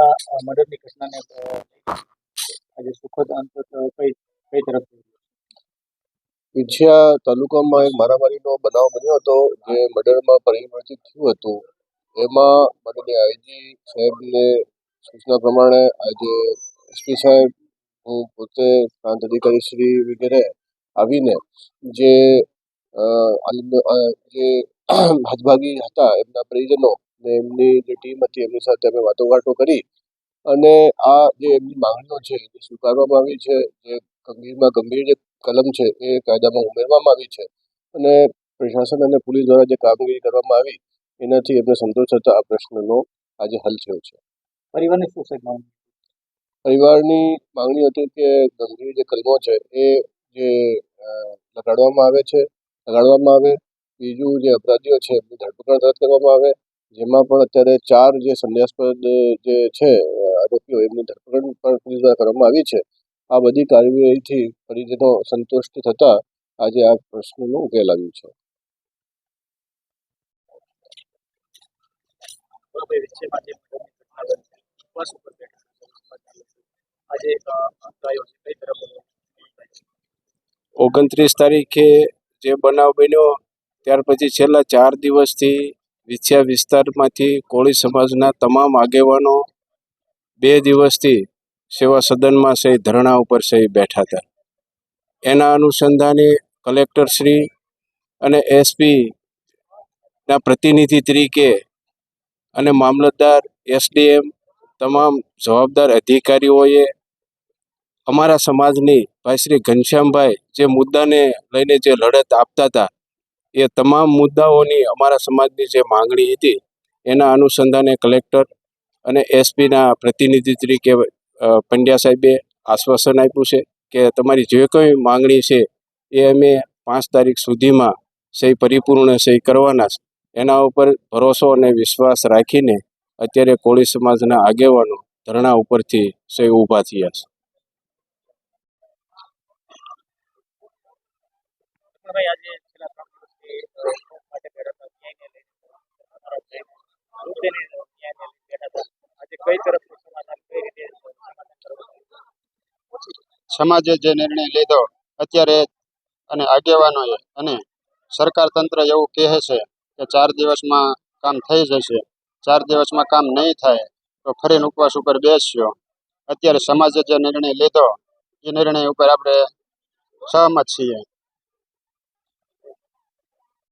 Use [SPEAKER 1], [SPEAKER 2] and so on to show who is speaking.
[SPEAKER 1] અ, મર્ડરની ઘટનાને આજે સુખદ અંત કઈ કઈ તરફ જઈ રહ્યો છે?
[SPEAKER 2] પીછિયા તાલુકામાં એક મારામારીનો બનાવ બન્યો હતો જે મર્ડરમાં પરિવર્તિત થયું હતું એમાં માનનીય આઈજી સાહેબને સૂચના પ્રમાણે આજે એસપી સાહેબ હું પોતે પ્રાંત અધિકારી શ્રી વગેરે આવીને જે જે હદભાગી હતા એમના પરિજનો ને એમની જે ટીમ હતી એમની સાથે અમે વાટાઘાટો કરી. અને આ જે એમની માંગણીઓ છે એ સ્વીકારવામાં આવી છે. જે ગંભીરમાં ગંભીર જે કલમ છે એ કાયદામાં ઉમેરવામાં આવી છે. અને પ્રશાસન અને પોલીસ દ્વારા જે કામગીરી કરવામાં આવી એનાથી એમને સંતોષ થતા આ પ્રશ્નનો આજે હલ થયો છે.
[SPEAKER 1] પરિવારની શું સાહેબ
[SPEAKER 2] પરિવારની માંગણી હતી કે ગંભીર જે કલમો છે એ જે લગાડવામાં આવે છે લગાડવામાં આવે. બીજું જે અપરાધીઓ છે એમની ધરપકડ તરત કરવામાં આવે. જેમાં પણ અત્યારે ચાર જે સંદેહાસ્પદ જે છે, આરોપીઓ એમની ધરપકડ પણ કરવામાં આવી છે આ બધી કાર્યવાહીથી પરિજનો સંતુષ્ટ થતા આજે આ પ્રશ્નનો ઉકેલ આવ્યો છે?
[SPEAKER 3] ઓગણત્રીસ તારીખે જે બનાવ બન્યો, ત્યાર પછી છેલ્લા ચાર દિવસથી વિછિયા વિસ્તારમાંથી કોળી સમાજના તમામ આગેવાનો બે દિવસથી સેવા સદનમાં સહી ધરણા ઉપર સહી બેઠા હતા. એના અનુસંધાને કલેક્ટરશ્રી અને એસપીના પ્રતિનિધિ તરીકે અને મામલતદાર એસડીએમ તમામ જવાબદાર અધિકારીઓએ અમારા સમાજની ભાઈ શ્રી ઘનશ્યામભાઈ જે મુદ્દાને લઈને જે લડત આપતા હતા એ તમામ મુદ્દાઓની અમારા સમાજની જે માંગણી હતી, એના અનુસંધાને કલેક્ટર અને એસપીના પ્રતિનિધિ તરીકે પંડ્યા સાહેબે આશ્વાસન આપ્યું છે કે તમારી જે કોઈ માંગણી છે, એ અમે પાંચ તારીખ સુધીમાં સહી પરિપૂર્ણ સહી કરવાના છે. એના ઉપર ભરોસો અને વિશ્વાસ રાખીને અત્યારે કોળી સમાજના આગેવાનો ધરણા ઉપરથી સહી ઊભા થયા છે.
[SPEAKER 1] આજે
[SPEAKER 4] સમાજે જે નિર્ણય લીધો અત્યારે અને આગેવાનોએ અને સરકાર તંત્ર એવું કહે છે કે ચાર દિવસમાં કામ થઈ જશે. ચાર દિવસમાં કામ નહીં થાય તો ફરીને ઉપવાસ ઉપર બેસ્યો. અત્યારે સમાજે જે નિર્ણય લીધો, એ નિર્ણય ઉપર આપણે સહમત છીએ.